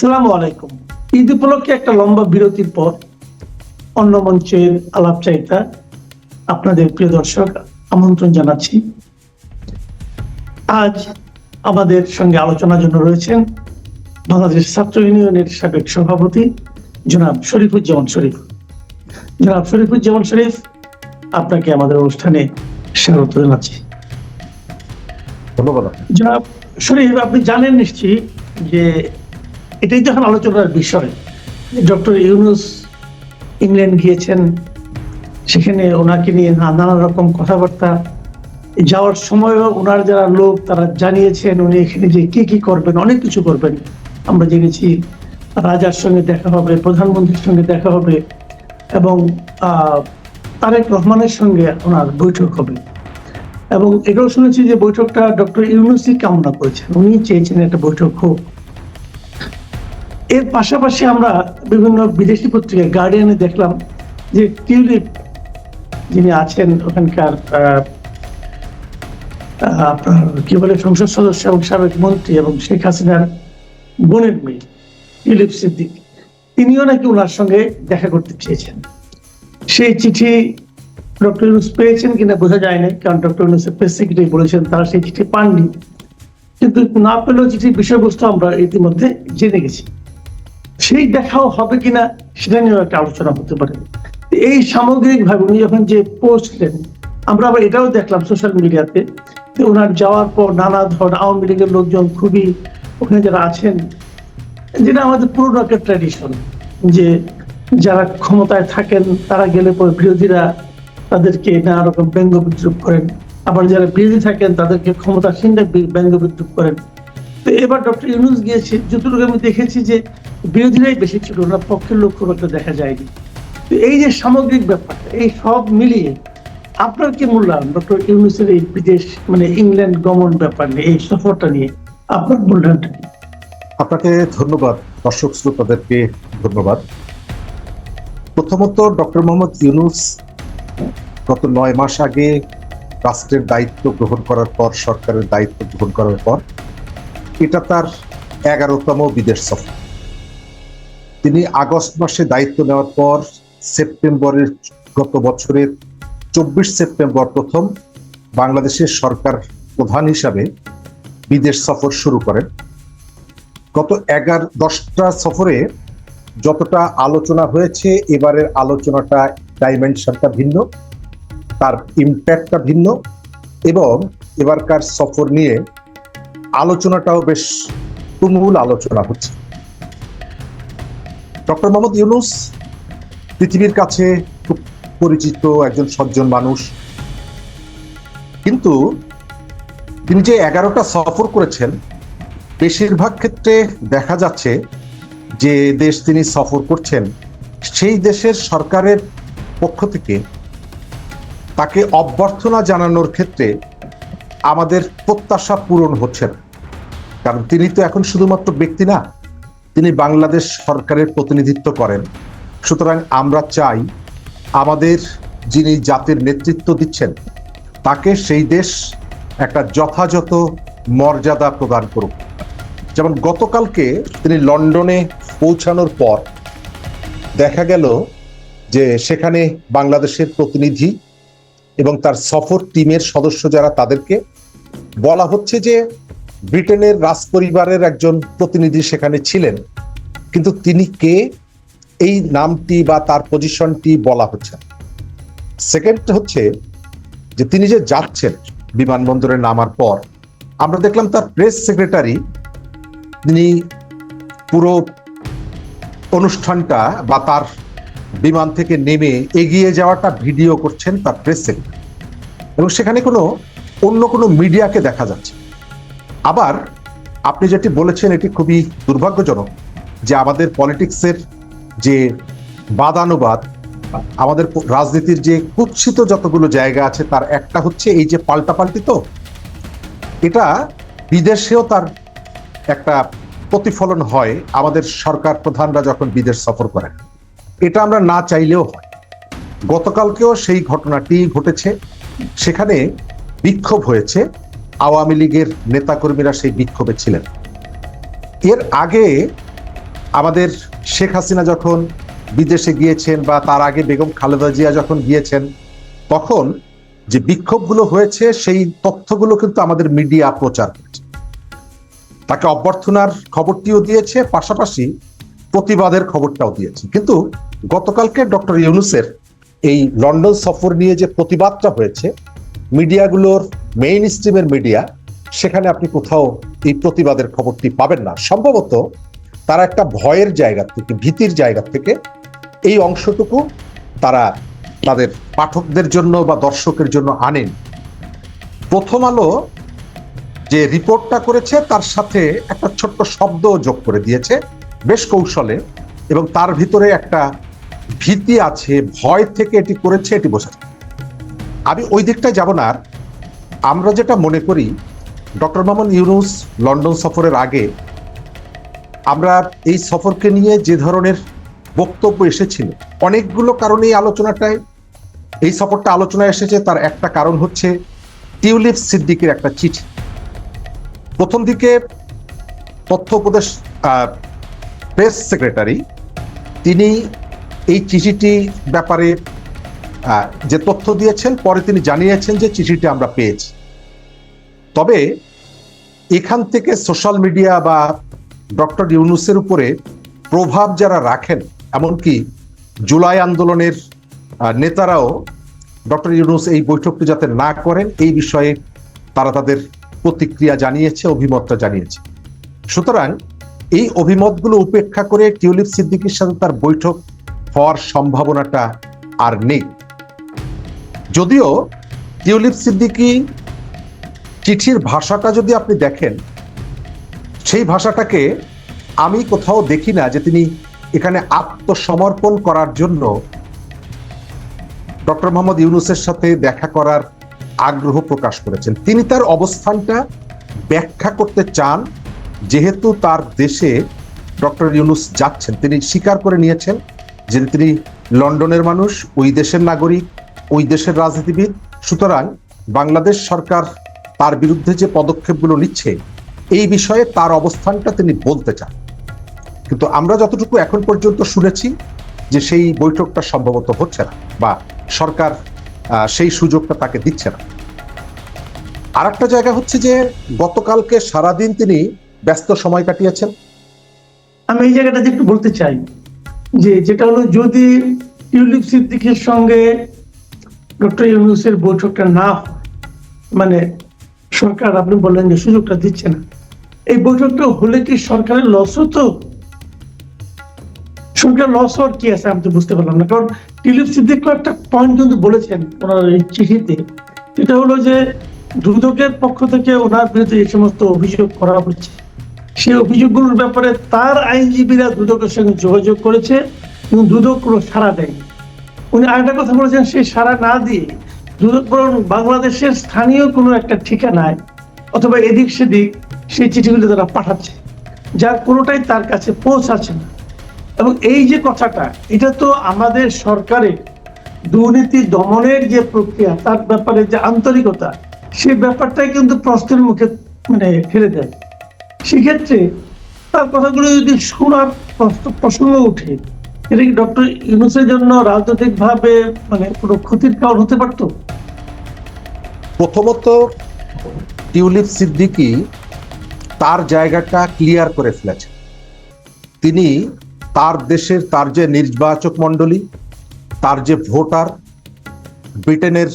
আসসালামু আলাইকুম। ঈদ উপলক্ষে একটা লম্বা বিরতির পর অন্য মঞ্চের আলাপচারিতা আপনাদের প্রিয় দর্শক আমন্ত্রণ জানাচ্ছি। আজ আমাদের সঙ্গে আলোচনার জন্য রয়েছেন বাংলাদেশ ছাত্র ইউনিয়নের সাবেক সভাপতি জনাব শরীফুজ্জামান শরীফ। জনাব শরীফুজ্জামান শরীফ আপনাকে আমাদের অনুষ্ঠানে স্বাগত জানাচ্ছি। ধন্যবাদ। জনাব শরীফ আপনি জানেন নিশ্চয়ই যে এটাই যখন আলোচনার বিষয়, ডক্টর ইউনুস ইংল্যান্ড গিয়েছেন, সেখানে ওনাকে নিয়ে নানা রকম কথাবার্তা। যাওয়ার সময়ও ওনার যারা লোক, তারা জানিয়েছেন উনি এখানে যে কি কি করবেন, অনেক কিছু করবেন। আমরা জেনেছি রাজার সঙ্গে দেখা হবে, প্রধানমন্ত্রীর সঙ্গে দেখা হবে, এবং তারেক রহমানের সঙ্গে ওনার বৈঠক হবে। এবং এটাও শুনেছি যে বৈঠকটা ডক্টর ইউনুসি কামনা করেছেন। উনি চেয়েছেন একটা বৈঠক হোক। এর পাশাপাশি আমরা বিভিন্ন বিদেশি পত্রিকায় গার্ডিয়ানে দেখলাম যে টিউলিপ যিনি আছেন ওখানকার আপনার কি বলে সংসদ সদস্য এবং সাবেক মন্ত্রী এবং শেখ হাসিনার বোনের মেয়ে টিউলিপ সিদ্দিক তিনিও নাকি ওনার সঙ্গে দেখা করতে চেয়েছেন। সেই চিঠি ডক্টর ইউনুস পেয়েছেন কিনা বোঝা যায় না কারণ ডক্টর ইউনুসের প্রেস সেক্রেটারি বলেছেন তারা সেই চিঠি পাননি। কিন্তু না পেলেও চিঠির বিষয়বস্তু আমরা ইতিমধ্যে জেনে গেছি। সেই দেখাও হবে কিনা সেটা নিয়েও একটা আলোচনা হতে পারে। এই সামগ্রিক ভাবে উনি যখন যে পৌঁছলেন আমরা আবার এটাও দেখলাম সোশ্যাল মিডিয়াতে যে ওনার যাওয়ার পর নানা ধরনের আওয়ামী লীগের লোকজন খুবই ওখানে যারা আছেন, যেটা আমাদের পুরোনো একটা ট্র্যাডিশন যে যারা ক্ষমতায় থাকেন, তারা গেলে পরে বিরোধীরা তাদেরকে নানা রকম ব্যঙ্গ বিদ্রুপ করেন। আবার যারা বিরোধী থাকেন, তাদেরকে ক্ষমতাসীনরা ব্যঙ্গ বিদ্রুপ করেন। তো এবার ডক্টর ইউনুস গিয়েছে, যতটুকু আমি দেখেছি যে বিরোধীরাই বেশি ছিল ওনার পক্ষের লোক খুব একটা দেখা যায়নি। তো এই যে সামগ্রিক ব্যাপারটা, এই সব মিলিয়ে আপনার কি মূল্যায়ন ডক্টর ইউনুসের এই বিদেশ মানে ইংল্যান্ড গমন ব্যাপার নিয়ে, এই সফরটা নিয়ে, আপনার মূল্যায়নটা কি? আপনাকে ধন্যবাদ, দর্শক শ্রোতাদেরকে ধন্যবাদ। প্রথমত, ডক্টর মোহাম্মদ ইউনুস গত নয় মাস আগে রাষ্ট্রের দায়িত্ব গ্রহণ করার পর, সরকারের দায়িত্ব গ্রহণ করার পর এটা তার এগারোতম বিদেশ সফর। তিনি আগস্ট মাসে দায়িত্ব নেওয়ার পর সেপ্টেম্বরের গত বছরের চব্বিশ সেপ্টেম্বর প্রথম বাংলাদেশের সরকার প্রধান হিসাবে বিদেশ সফর শুরু করেন। গত এগারো, দশটা সফরে যতটা আলোচনা হয়েছে, এবারের আলোচনাটা ডাইমেনশনটা ভিন্ন, তার ইম্প্যাক্টটা ভিন্ন এবং এবারকার সফর নিয়ে আলোচনাটাও বেশ তুমুল আলোচনা হচ্ছে। ডক্টর মোহাম্মদ ইউনুস পৃথিবীর কাছে খুব পরিচিত একজন সজ্জন মানুষ। কিন্তু তিনি যে এগারোটা সফর করেছেন, বেশিরভাগ ক্ষেত্রে দেখা যাচ্ছে যে দেশ তিনি সফর করছেন, সেই দেশের সরকারের পক্ষ থেকে তাকে অভ্যর্থনা জানানোর ক্ষেত্রে আমাদের প্রত্যাশা পূরণ হচ্ছে না। কারণ তিনি তো এখন শুধুমাত্র ব্যক্তি না, তিনি বাংলাদেশ সরকারের প্রতিনিধিত্ব করেন। সুতরাং আমরা চাই আমাদের যিনি জাতির নেতৃত্ব দিচ্ছেন, তাকে সেই দেশ একটা যথাযথ মর্যাদা প্রদান করুক। যেমন গতকালকে তিনি লন্ডনে পৌঁছানোর পর দেখা গেল যে সেখানে বাংলাদেশের প্রতিনিধি এবং তার সফর টিমের সদস্য যারা তাদেরকে বলা হচ্ছে যে ব্রিটেনের রাজপরিবারের একজন প্রতিনিধি সেখানে ছিলেন। কিন্তু তিনি কে, এই নামটি বা তার পজিশনটি বলা হচ্ছে সেকেন্ড হচ্ছে যে তিনি যে যাচ্ছেন বিমানবন্দরে নামার পর, আমরা দেখলাম তার প্রেস সেক্রেটারি তিনি পুরো অনুষ্ঠানটা বা তার বিমান থেকে নেমে এগিয়ে যাওয়াটা ভিডিও করছেন তার প্রেস এবং সেখানে কোনো অন্য কোনো মিডিয়াকে দেখা যাচ্ছে। আবার আপনি যেটি বলেছেন, এটি খুবই দুর্ভাগ্যজনক যে আমাদের পলিটিক্সের যে বাদানুবাদ, আমাদের রাজনীতির যে কুৎসিত যতগুলো জায়গা আছে, তার একটা হচ্ছে এই যে পাল্টাপাল্টি তো, এটা বিদেশেও তার একটা প্রতিফলন হয়। আমাদের সরকার প্রধানরা যখন বিদেশ সফর করেন এটা আমরা না চাইলেও হয়। গতকালকেও সেই ঘটনাটি ঘটেছে। সেখানে বিক্ষোভ হয়েছে। আওয়ামী লীগের নেতাকর্মীরা সেই বিক্ষোভে ছিলেন। এর আগে আমাদের শেখ হাসিনা যখন বিদেশে গিয়েছেন বা তার আগে বেগম খালেদা জিয়া যখন গিয়েছেন, তখন যে বিক্ষোভগুলো হয়েছে, সেই তথ্যগুলো কিন্তু আমাদের মিডিয়া প্রচার করেছে। তাকে অভ্যর্থনার খবরটিও দিয়েছে। পাশাপাশি প্রতিবাদের খবরটাও দিয়েছে। কিন্তু গতকালকে ডক্টর ইউনুসের এই লন্ডন সফর নিয়ে যে প্রতিবাদটা হয়েছে, মিডিয়াগুলোর মেইন স্ট্রিমের মিডিয়া সেখানে আপনি কোথাও এই প্রতিবাদের খবরটি পাবেন না। সম্ভবত তারা একটা ভয়ের জায়গা থেকে, ভীতির জায়গা থেকে এই অংশটুকু তারা তাদের পাঠকদের জন্য বা দর্শকের জন্য আনেন। প্রথম আলো যে রিপোর্টটা করেছে, তার সাথে একটা ছোট্ট শব্দ যোগ করে দিয়েছে। বেশ কৌশলে এবং তার ভিতরে একটা ভীতি আছে, ভয় থেকে এটি করেছে, এটি বোঝা। আমি ওই দিকটায় যাব না আমরা যেটা মনে করি, ডক্টর মোহাম্মদ ইউনুস লন্ডন সফরের আগে আমরা এই সফরকে নিয়ে যে ধরনের বক্তব্য এসেছিল, অনেকগুলো কারণে এই আলোচনাটায় এই সফরটা আলোচনায় এসেছে। তার একটা কারণ হচ্ছে টিউলিপ সিদ্দিকের একটা চিঠি। প্রথম দিকে তথ্য উপদেশ প্রেস সেক্রেটারি, তিনি এই চিঠিটি ব্যাপারে যে তথ্য দিয়েছেন, পরে তিনি জানিয়েছেন যে চিঠিটি আমরা পেয়েছি। তবে এখান থেকে সোশ্যাল মিডিয়া বা ডক্টর ইউনুসের উপরে প্রভাব যারা রাখেন, এমনকি জুলাই আন্দোলনের নেতারাও ডক্টর ইউনুস এই বৈঠকটি যাতে না করেন, এই বিষয়ে তারা তাদের প্রতিক্রিয়া জানিয়েছে, অভিমতটা জানিয়েছে। সুতরাং এই অভিমতগুলো উপেক্ষা করে টিউলিপ সিদ্দিকির সাথে তার বৈঠক হওয়ার সম্ভাবনাটা আর নেই। যদিও টিউলিপ সিদ্দিকি চিঠির ভাষাটা যদি আপনি দেখেন, সেই ভাষাটাকে আমি কোথাও দেখি না যে তিনি এখানে আত্মসমর্পণ করার জন্য ডক্টর মোহাম্মদ ইউনুসের সাথে দেখা করার আগ্রহ প্রকাশ করেছেন। তিনি তার অবস্থানটা ব্যাখ্যা করতে চান যেহেতু তার দেশে ডক্টর ইউনুস যাচ্ছেন, তিনি স্বীকার করে নিয়েছেন যে তিনি লন্ডনের মানুষ, ওই দেশের নাগরিক, ওই দেশের রাজনীতিবিদ। সুতরাং বাংলাদেশ সরকার তার বিরুদ্ধে যে পদক্ষেপগুলো নিচ্ছে, এই বিষয়ে তার অবস্থানটা তিনি বলতে চান। কিন্তু আমরা যতটুকু এখন পর্যন্ত শুনেছি যে সেই বৈঠকটা সম্ভবত হচ্ছে না বা সরকার সেই সুযোগটা তাকে দিচ্ছে না। আর একটা জায়গা হচ্ছে যে গতকালকে সারাদিন তিনি ব্যস্ত সময় কাটিয়েছেন? আমি এই জায়গাটাতে একটু বলতে চাই, যে যেটা হলো যদি টিউলিপ সিদ্দিকের সঙ্গে ডক্টর ইউনুসের বৈঠকটা না মানে সরকার আপনি বললেন যে সুযোগটা দিচ্ছে না, এই বৈঠকটা হলে কি সরকারের লস হতো? সরকার লস হওয়ার কি আছে আমি তো বুঝতে পারলাম না, কারণ টিউলিপ সিদ্দিক একটা পয়েন্ট কিন্তু বলেছেন ওনার এই চিঠিতে সেটা হলো যে দুদকের পক্ষ থেকে ওনার বিরুদ্ধে যে সমস্ত অভিযোগ করা হচ্ছে সেই অভিযোগগুলোর ব্যাপারে তার আইনজীবীরা দুদকের সঙ্গে যোগাযোগ করেছে এবং দুদক কোনো সাড়া দেয়নি। উনি আরেকটা কথা বলেছেন, সেই সাড়া না দিয়ে দুদক বরং বাংলাদেশের স্থানীয় কোনো একটা ঠিকানায় অথবা এদিক সেদিক সেই চিঠিগুলো তারা পাঠাচ্ছে যার কোনোটাই তার কাছে পৌঁছাচ্ছে না। এবং এই যে কথাটা, এটা তো আমাদের সরকারের দুর্নীতি দমনের যে প্রক্রিয়া, তার ব্যাপারে যে আন্তরিকতা সেই ব্যাপারটাই কিন্তু প্রশ্নের মুখে মানে ফেলে দেয়। সেক্ষেত্রে তার কথাগুলো যদি শোনার প্রসঙ্গ উঠে এটা কি ডক্টর ইউনুসের জন্য রাজনৈতিক ভাবে মানে কোনো ক্ষতির কারণ হতে পারতো? প্রথমত, টিউলিপ সিদ্দিকি তার জায়গাটা ক্লিয়ার করে ফেলেছে তিনি তার দেশের, তার যে নির্বাচক মণ্ডলী, তার যে ভোটার, ব্রিটেনের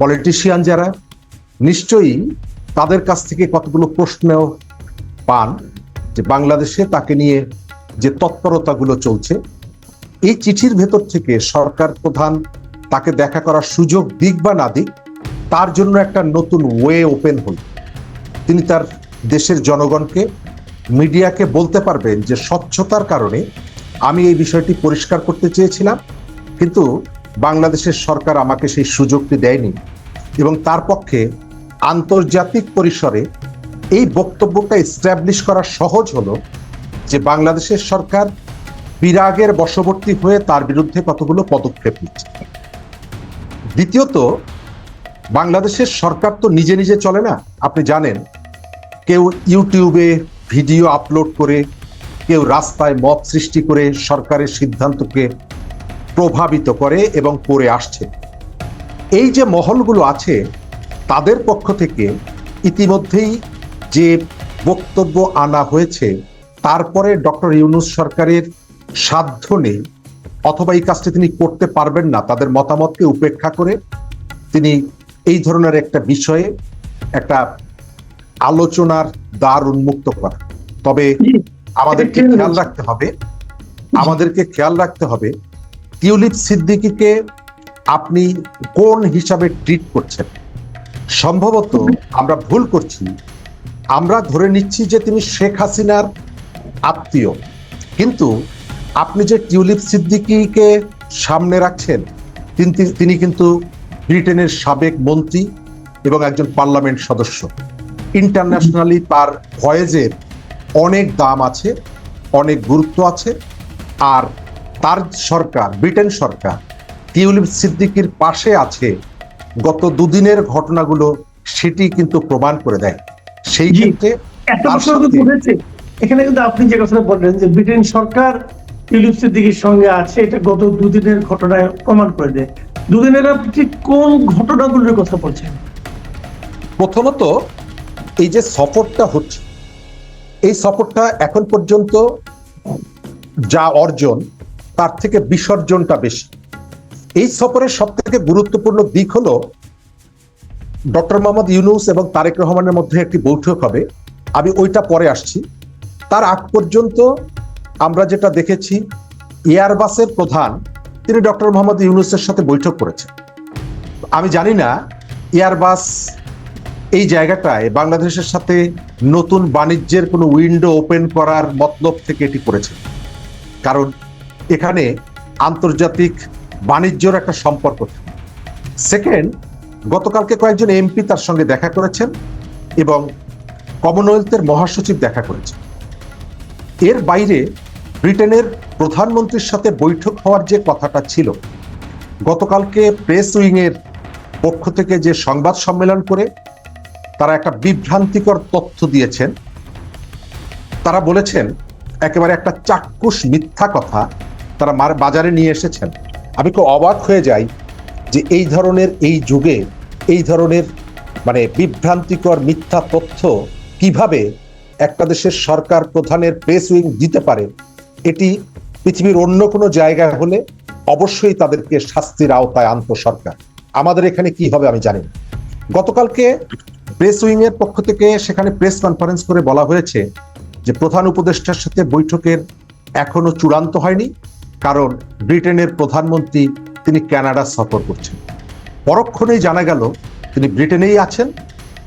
পলিটিশিয়ান যারা, নিশ্চয়ই তাদের কাছ থেকে কতগুলো প্রশ্ন পান যে বাংলাদেশে তাকে নিয়ে যে তৎপরতাগুলো চলছে, এই চিঠির ভেতর থেকে সরকার প্রধান তাকে দেখা করার সুযোগ দিক বা না দিক, তার জন্য একটা নতুন ওয়ে ওপেন হল। তিনি তার দেশের জনগণকে, মিডিয়াকে বলতে পারবেন যে স্বচ্ছতার কারণে আমি এই বিষয়টি পরিষ্কার করতে চেয়েছিলাম, কিন্তু বাংলাদেশের সরকার আমাকে সেই সুযোগটি দেয়নি এবং তার পক্ষে আন্তর্জাতিক পরিসরে এই বক্তব্যটা এস্টাবলিশ করা সহজ হলো যে বাংলাদেশের সরকার বিরাগের বশবর্তী হয়ে তার বিরুদ্ধে কতগুলো পদক্ষেপ নিচ্ছে। দ্বিতীয়ত, বাংলাদেশের সরকার তো নিজে নিজে চলে না। আপনি জানেন, কেউ ইউটিউবে ভিডিও আপলোড করে, কেউ রাস্তায় মত সৃষ্টি করে সরকারের সিদ্ধান্তকে প্রভাবিত করে এবং করে আসছে। এই যে মহলগুলো আছে, তাদের পক্ষ থেকে ইতিমধ্যেই যে বক্তব্য আনা হয়েছে তারপরে ডক্টর ইউনুস সরকারের সাধ্য নেই অথবা এই কাজটি তিনি করতে পারবেন না তাদের মতামতকে উপেক্ষা করে তিনি এই ধরনের একটা বিষয়ে একটা আলোচনার দ্বার উন্মুক্ত করা। তবে আমাদেরকে খেয়াল রাখতে হবে আমাদেরকে খেয়াল রাখতে হবে টিউলিপ সিদ্দিকিকে আপনি কোন হিসাবে ট্রিট করছেন? সম্ভবত আমরা ভুল করছি আমরা ধরে নিচ্ছি যে তিনি শেখ হাসিনার আত্মীয়। কিন্তু আপনি যে টিউলিপ সিদ্দিকিকে সামনে রাখছেন, তিনি- কিন্তু ব্রিটেনের সাবেক মন্ত্রী এবং একজন পার্লামেন্ট সদস্য। ইন্টারন্যাশনালি তার ভয়েজের অনেক দাম আছে, অনেক গুরুত্ব আছে আর তার সরকার, ব্রিটেন সরকার টিউলিপ সিদ্দিকির পাশে আছে। গত দুদিনের ঘটনাগুলো সেটি কিন্তু প্রমাণ করে দেয়। সেই। ক্ষেত্রে একটা তার কিন্তু এখানে কিন্তু আপনি যে কথাটা বললেন যে ব্রিটেন সরকার টিউলিপ সিদ্দিকির সঙ্গে আছে এটা গত দুদিনের ঘটনায় প্রমাণ করে দেয়। দুদিনের আপনি ঠিক কোন ঘটনাগুলোর কথা বলছেন? প্রথমত এই যে সফরটা হচ্ছে এই সফরটা এখন পর্যন্ত যা অর্জন তার থেকে বিসর্জনটা বেশি। এই সফরের সব থেকে গুরুত্বপূর্ণ দিক হলো ডক্টর মোহাম্মদ ইউনুস এবং তারেক রহমানের মধ্যে একটি বৈঠক হবে। আমি ওইটা পরে আসছি। তার আগ পর্যন্ত আমরা যেটা দেখেছি, এয়ারবাসের প্রধান, তিনি ডক্টর মোহাম্মদ ইউনুসের সাথে বৈঠক করেছেন। আমি জানি না, এয়ারবাস এই জায়গাটায় বাংলাদেশের সাথে নতুন বাণিজ্যের কোনো উইন্ডো ওপেন করার মতলব থেকে এটি করেছে। কারণ এখানে আন্তর্জাতিক বাণিজ্যর একটা সম্পর্ক থাকে। সেকেন্ড গতকালকে কয়েকজন এমপি তার সঙ্গে দেখা করেছেন এবং কমনওয়েলথের মহাসচিব দেখা করেছেন। এর বাইরে ব্রিটেনের প্রধানমন্ত্রীর সাথে বৈঠক হওয়ার যে কথাটা ছিল, গতকালকে প্রেস উইংয়ের পক্ষ থেকে যে সংবাদ সম্মেলন করে তারা একটা বিভ্রান্তিকর তথ্য দিয়েছেন। তারা বলেছেন, একেবারে একটা চাক্ষুষ মিথ্যা কথা তারা মার বাজারে নিয়ে এসেছেন। আমি খুব অবাক হয়ে যাই যে এই ধরনের এই যুগে এই ধরনের মানে বিভ্রান্তিকর মিথ্যা তথ্য কীভাবে একটা দেশের সরকার প্রধানের প্রেস উইং দিতে পারে, এটি পৃথিবীর অন্য কোনো জায়গায় হলে অবশ্যই তাদেরকে শাস্তির আওতায় আনত সরকার। আমাদের এখানে কি হবে আমি জানি গতকালকে প্রেস উইং এর পক্ষ থেকে সেখানে প্রেস কনফারেন্স করে বলা হয়েছে যে প্রধান উপদেষ্টার সাথে বৈঠকের এখনও চূড়ান্ত হয়নি, কারণ ব্রিটেনের প্রধানমন্ত্রী তিনি কানাডা সফর করছেন। পরক্ষণেই জানা গেল তিনি ব্রিটেনেই আছেন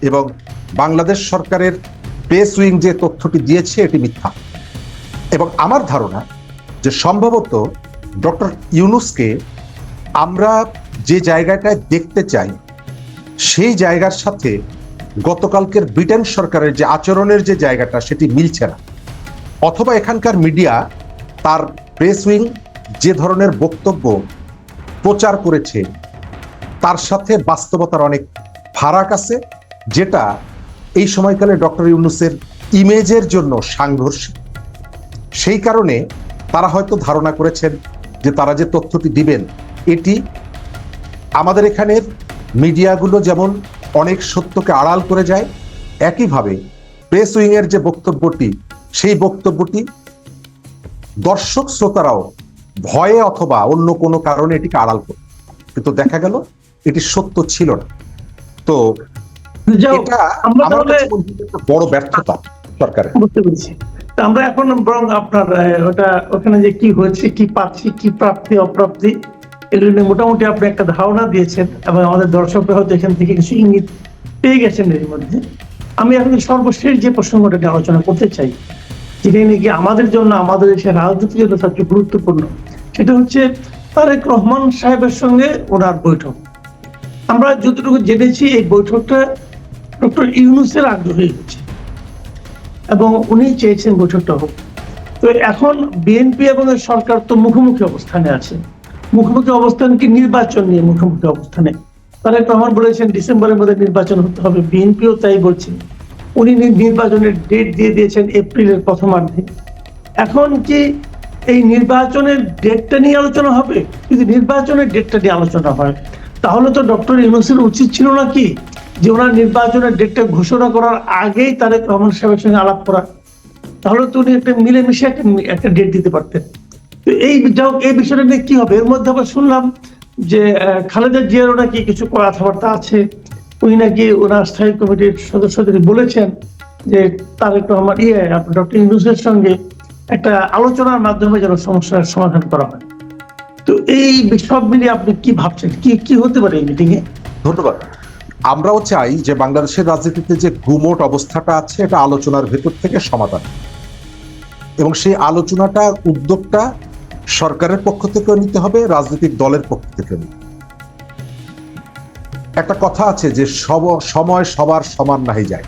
এবং বাংলাদেশ সরকারের প্রেস উইং যে তথ্যটি দিয়েছে এটি মিথ্যা। এবং আমার ধারণা যে সম্ভবত ডক্টর ইউনুসকে আমরা যে জায়গাটায় দেখতে চাই, সেই জায়গার সাথে গতকালকের ব্রিটেন সরকারের যে আচরণের যে জায়গাটা সেটি মিলছে না। অথবা এখানকার মিডিয়া তার প্রেস উইং যে ধরনের বক্তব্য প্রচার করেছে তার সাথে বাস্তবতার অনেক ফারাক আছে, যেটা এই সময়কালে ডক্টর ইউনুসের ইমেজের জন্য সাংঘর্ষিক। সেই কারণে তারা হয়তো ধারণা করেছেন যে তারা যে তথ্যটি দিবেন, এটি আমাদের এখানের মিডিয়াগুলো যেমন অনেক সত্যকে আড়াল করে যায়, একইভাবে প্রেস উইংয়ের যে বক্তব্যটি, সেই বক্তব্যটি দর্শক শ্রোতারাও ভয়ে অথবা অন্য কোনো কারণে এটিকে আড়াল করে। কিন্তু দেখা গেল এটি সত্য ছিল না। তো এটা আমার কাছে একটা বড় ব্যর্থতা সরকারের। বুঝতে পেরেছি। আমরা এখন বরং আপনার ওটা ওখানে যে কি হয়েছে কি পাচ্ছি কি প্রাপ্তি অপ্রাপ্তি এগুলো নিয়ে মোটামুটি আপনি একটা ধারণা দিয়েছেন এবং আমাদের দর্শকরা হয়তো এখান থেকে কিছু ইঙ্গিত পেয়ে গেছেন এর মধ্যে। আমি এখন সর্বশেষ যে প্রসঙ্গটা নিয়ে আলোচনা করতে চাই যেটা নাকি আমাদের জন্য আমাদের দেশের রাজনীতির জন্য সবচেয়ে গুরুত্বপূর্ণ সেটা হচ্ছে তারেক রহমান সাহেবের সঙ্গে ওনার বৈঠক। আমরা যতটুকু জেনেছি এই বৈঠকটা ডক্টর ইউনুসের আগ্রহী হচ্ছে এবং উনি চেয়েছেন বৈঠকটা হোক। তো এখন বিএনপি এবং সরকার তো মুখোমুখি অবস্থানে আছে। মুখোমুখি অবস্থান কি নির্বাচন নিয়ে মুখোমুখি অবস্থানে? তারেক রহমান বলেছেন ডিসেম্বরের মধ্যে নির্বাচন হতে হবে, বিএনপিও তাই বলছে। উনি নির্বাচনের ডেট দিয়ে দিয়েছেন এপ্রিলের প্রথমার্ধে। এখন কি এই নির্বাচনের ডেটটা নিয়ে আলোচনা হবে? যদি নির্বাচনের ডেটটা নিয়ে আলোচনা হয় তাহলে তো ডক্টর ইউনুসের উচিত ছিল না কি যে ওনার নির্বাচনের ডেটটা ঘোষণা করার আগেই তারেক রহমান সাহেবের সঙ্গে আলাপ করা? তাহলে তো উনি একটা মিলেমিশে একটা ডেট দিতে পারতেন। তো এই যাও এই বিষয়টা নিয়ে কি হবে? এর মধ্যে আবার শুনলাম যে খালেদা জিয়ারও নাকি কিছু কথাবার্তা আছে। উনি নাকি ওনার স্থায়ী কমিটির সদস্যদের বলেছেন যে, তারেক রহমান ইয়ে ডক্টর ইউনুসের সঙ্গে একটা আলোচনার মাধ্যমে যেন সমস্যার সমাধান করা হয়। তো এই সব মিলিয়ে আপনি কি ভাবছেন? কি কি হতে পারে এই মিটিং এ ধন্যবাদ আমরাও চাই যে বাংলাদেশের রাজনীতিতে যে গুমোট অবস্থাটা আছে, এটা আলোচনার ভেতর থেকে সমাধান এবং সেই আলোচনাটা, উদ্যোগটা সরকারের পক্ষ থেকেও নিতে হবে, রাজনৈতিক দলের পক্ষ নিতে একটা কথা আছে যে সব, সময় সবার সমান নাহি যায়।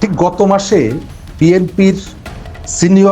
ঠিক গত মাসে বিএনপির সিনিয়র